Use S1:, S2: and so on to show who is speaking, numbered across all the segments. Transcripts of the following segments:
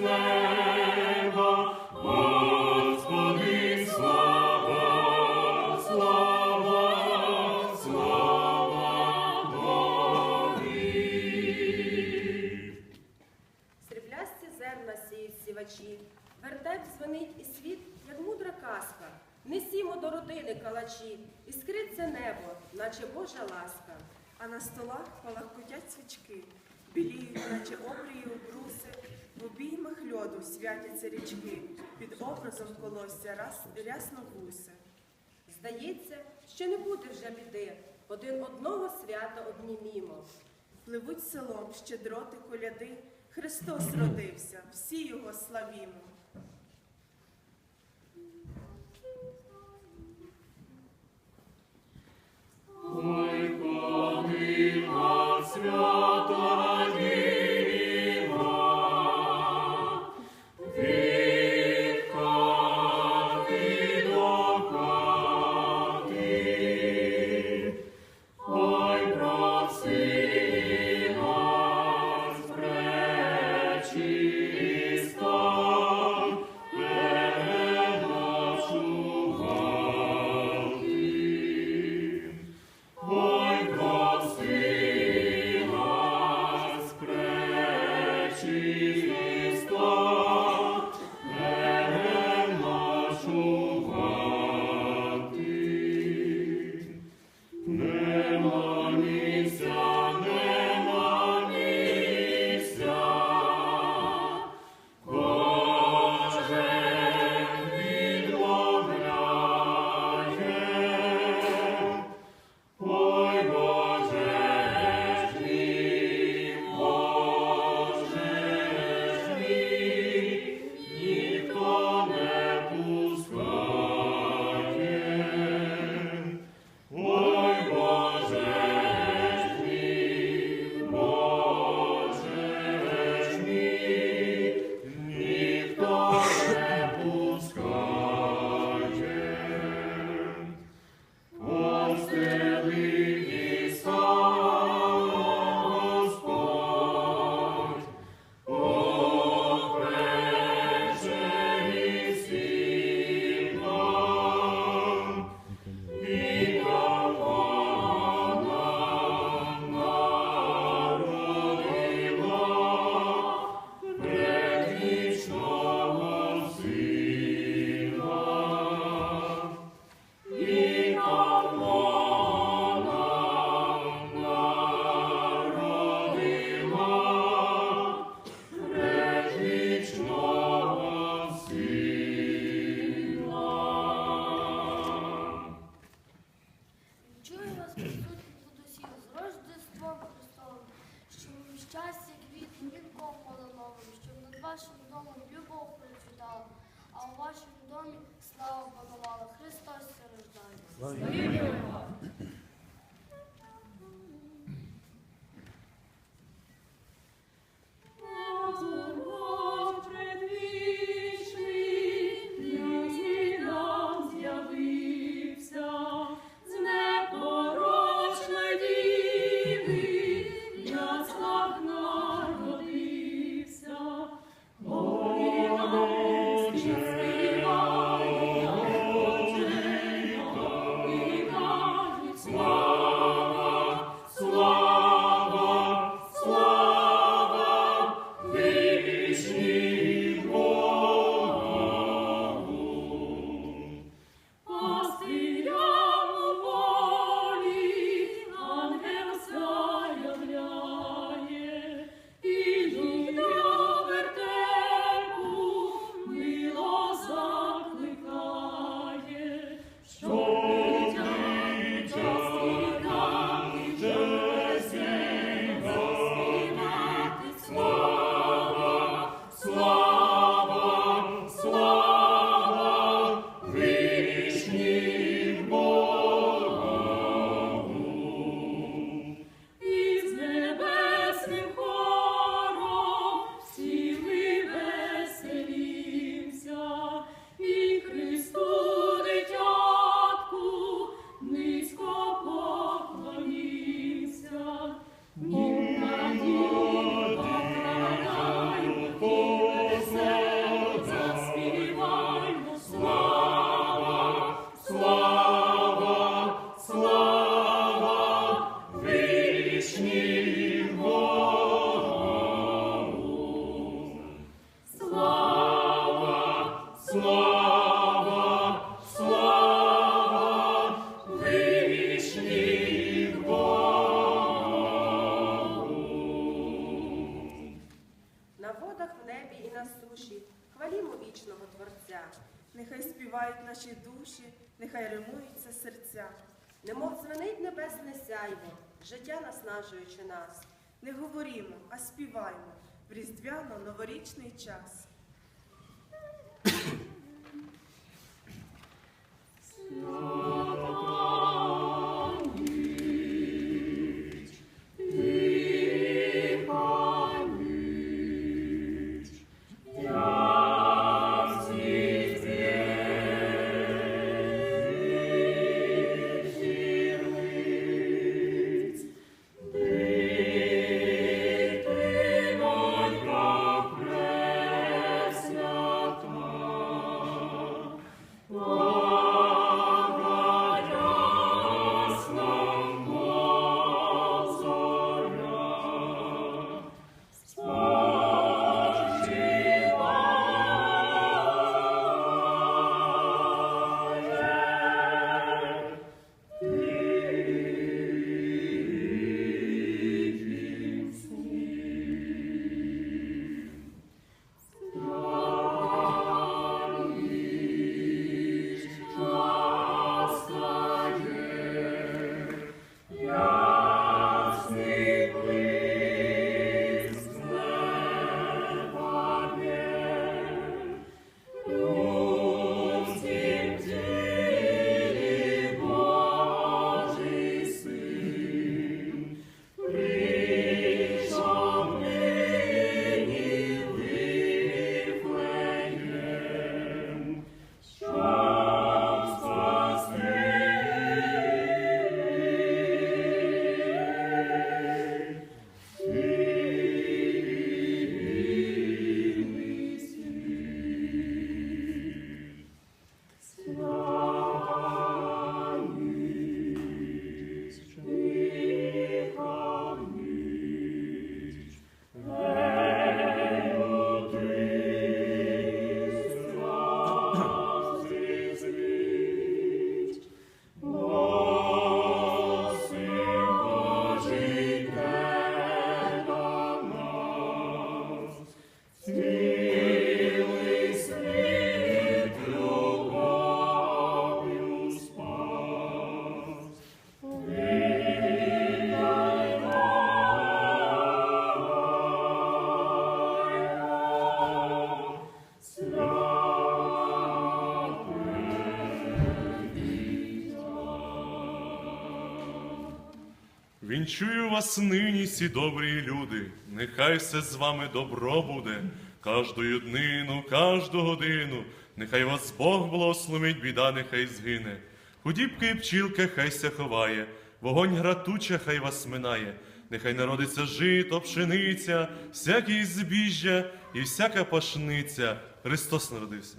S1: неба, Господи, слава, слава,
S2: сівачі, вертеп дзвонить і світ, як мудра казка. Несімо до родини калачі, іскриться небо, наче Божа ласка.
S3: А на столах палахкотять свічки, біліють, наче обрії бруси, в обіймах льоду святяться річки, під образом колосся раз рясно вуси.
S2: Здається, що не буде вже біди, один одного свята обнімімо.
S3: Пливуть селом щедроти коляди, Христос родився, всі його славімо.
S1: Ой, помила свята висотах, в небі і на суші. Хвалімо вічного Творця, нехай співають наші душі, нехай римуються серця.
S2: Немов дзвенить небесне сяйво, життя наснажуючи нас.
S1: Не говорімо, а співаємо в різдвяно новорічний час. Senhor.
S4: Вінчую вас нині, сі добрі люди, нехай все з вами добро буде, кождою днину, кожду годину, нехай вас Бог благословить, біда нехай згине. Худібки і пчілка хай ся ховає, вогонь гратуча хай вас минає, нехай народиться жито, пшениця, всякі збіжжя і всяка пашниця. Христос народився.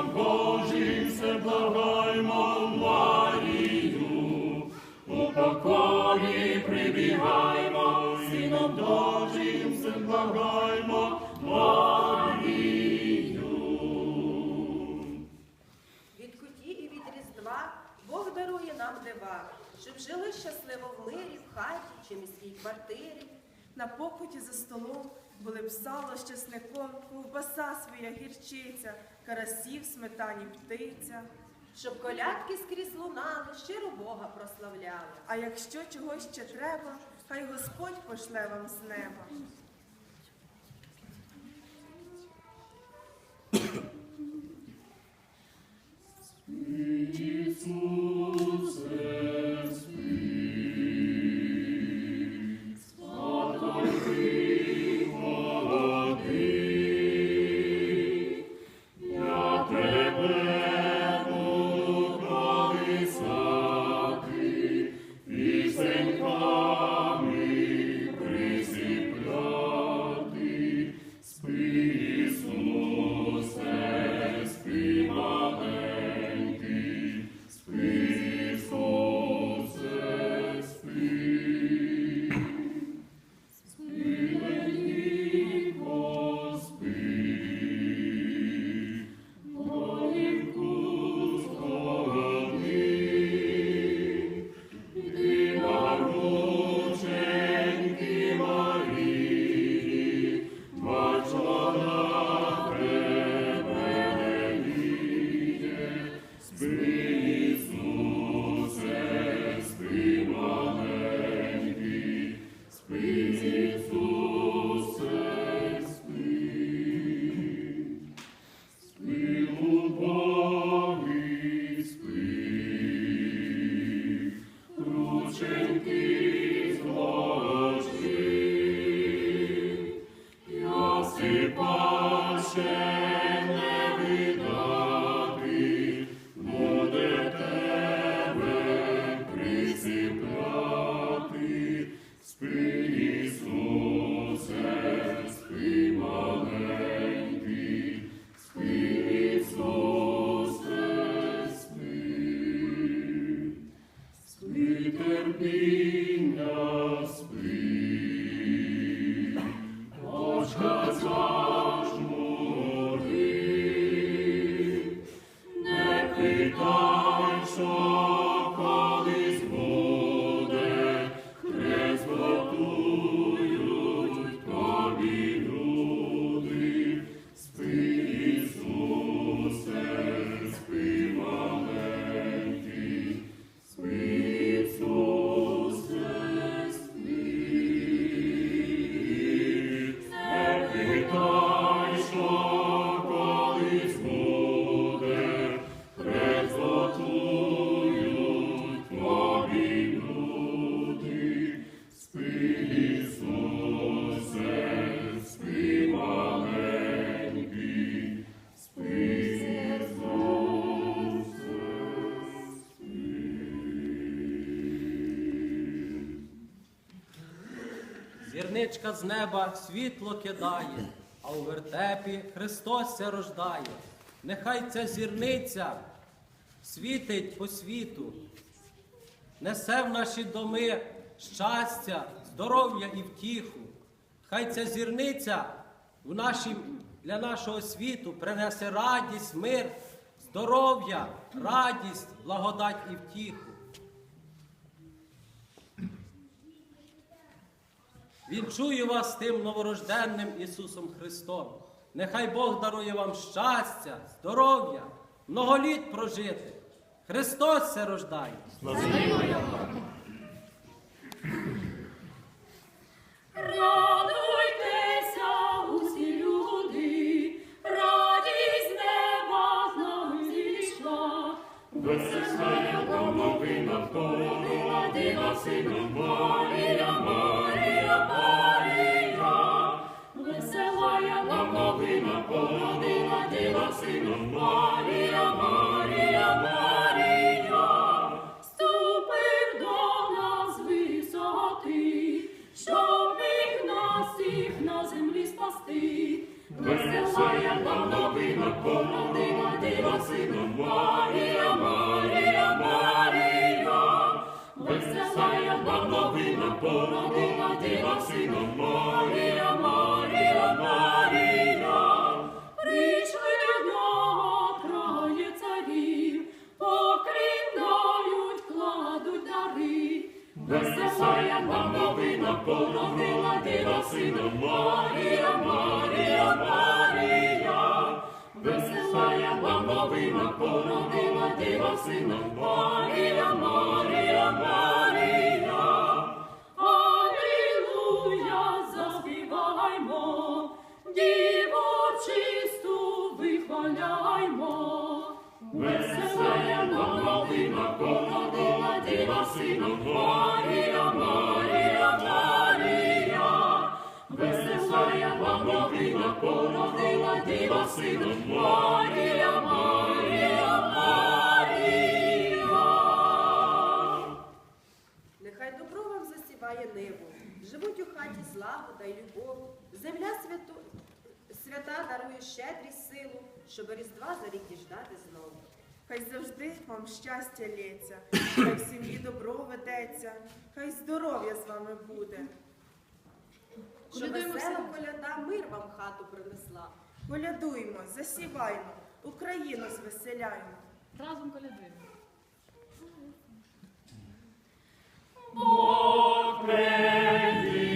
S5: Сином Божим все благаємо у покорі прибігаймо, Сином Божим все. Від куті і від різдва Бог дарує
S2: нам дива, щоб жили щасливо в мирі, в хаті чи міській квартирі,
S1: на покуті за столом були б сало з чесником, ковбаса своя гірчиця, карасів, сметані птиця.
S2: Щоб колядки скрізь лунали, щиро Бога прославляли.
S1: А якщо чогось ще треба, хай Господь пошле вам з неба.
S6: Зірничка з неба світло кидає, а у вертепі Христос ся рождає. Нехай ця зірниця світить по світу, несе в наші доми щастя, здоров'я і втіху. Хай ця зірниця в нашім, для нашого світу принесе радість, мир, здоров'я, радість, благодать і втіху. Вінчую вас тим новорожденним Ісусом Христом. Нехай Бог дарує вам щастя, здоров'я, многоліт прожити. Христос се рождає.
S7: Радуйтеся, Веселая нам новина, породила дива сином Марія, Марія, Марія. Веселая нам новина, породила дива сином Марія, Марія, Марія. Прийшли
S8: Веселая мамовина породила дива сина Марія, Марія, Марія. Веселая мамовина породила дива сина Марія, Марія, Марія. Алілуя, заспіваймо, Діво чисту вихваляймо. Веселая мамовина породила діва сина Марія, Марія, Марія. Марія, Марія, Марія.
S2: Нехай добро вам засіває небо, живуть у хаті злагода й любов, земля свята дарує щедрість силу, щоб Різдва за рік діждати знову.
S3: Хай завжди вам щастя лється, хай в сім'ї добро ведеться, хай здоров'я з вами буде.
S8: Колядуємо
S2: весела коляда мир вам хату принесла.
S3: Колядуймо, засіваймо, Україну звеселяймо.
S8: Разом колядуємо.
S1: Бог предвічний,